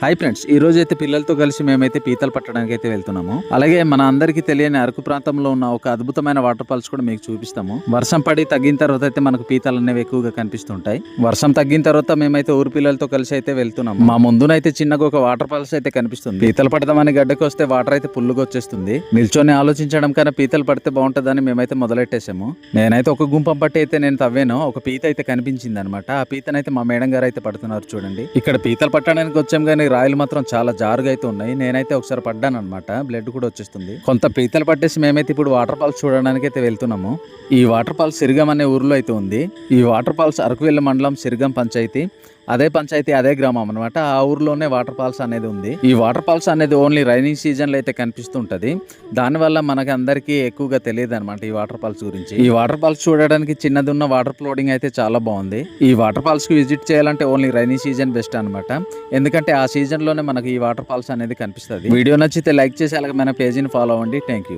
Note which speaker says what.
Speaker 1: Hi friends ఈ రోజు అయితే పిల్లలతో కలిసి మేమైతే పీతలు పట్టడానికి అయితే వెళ్తున్నాము. అలాగే మన అందరికీ తెలియని అరకు ప్రాంతంలో ఉన్న ఒక అద్భుతమైన వాటర్ ఫాల్స్ కూడా మీకు చూపిస్తాము. వర్షం పడి తగ్గిన తర్వాత అయితే మనకు పీతలు అనేవి ఎక్కువగా కనిపిస్తుంటాయి. వర్షం తగ్గిన తర్వాత మేమైతే ఊరు పిల్లలతో కలిసి అయితే వెళ్తున్నాము. మా ముందునైతే చిన్నగా ఒక వాటర్ ఫాల్స్ అయితే కనిపిస్తుంది. పీతలు పడదామని గడ్డకు వస్తే వాటర్ అయితే పుల్లుగా వచ్చేస్తుంది. నిల్చొని ఆలోచించడం కన్నా పీతలు పడితే బాగుంటుందని మేమైతే మొదలెట్టేసాము నేనైతే ఒక గుంపం పట్టి అయితే నేను తవ్వాను. ఒక పీత అయితే కనిపించింది అనమాట ఆ పీతనైతే మా మేడం గారు అయితే పడుతున్నారు చూడండి. ఇక్కడ పీతలు పట్టడానికి వచ్చాం కానీ రాయలు మాత్రం చాలా జారుగా అయితే ఉన్నాయి. నేనైతే ఒకసారి పడ్డాను అనమాట బ్లడ్ కూడా వచ్చేస్తుంది. కొంత పీతలు పట్టేసి మేమైతే ఇప్పుడు వాటర్ ఫాల్స్ చూడడానికి అయితే వెళ్తున్నాము. ఈ వాటర్ ఫాల్స్ సిరిగం అనే ఊర్లో అయితే ఉంది. ఈ వాటర్ ఫాల్స్ అరకువెల్లి మండలం సిరిగం పంచాయతీ. అదే పంచాయతీ అదే గ్రామం అనమాట ఆ ఊర్లోనే వాటర్ ఫాల్స్ అనేది ఉంది. ఈ వాటర్ ఫాల్స్ అనేది ఓన్లీ రైనింగ్ సీజన్లో అయితే కనిపిస్తుంటది. దానివల్ల మనకి అందరికీ ఎక్కువగా తెలియదు అనమాట ఈ వాటర్ ఫాల్స్ గురించి. ఈ వాటర్ ఫాల్స్ చూడడానికి చిన్నది ఉన్న వాటర్ ఫ్లోడింగ్ అయితే చాలా బాగుంది. ఈ వాటర్ ఫాల్స్కి విజిట్ చేయాలంటే ఓన్లీ రైనింగ్ సీజన్ బెస్ట్ అనమాట ఎందుకంటే ఆ సీజన్లోనే మనకి ఈ వాటర్ ఫాల్స్ అనేది కనిపిస్తుంది. వీడియో నచ్చితే లైక్ చేసి అలాగే మన పేజీని ఫాలో అవ్వండి. Thank you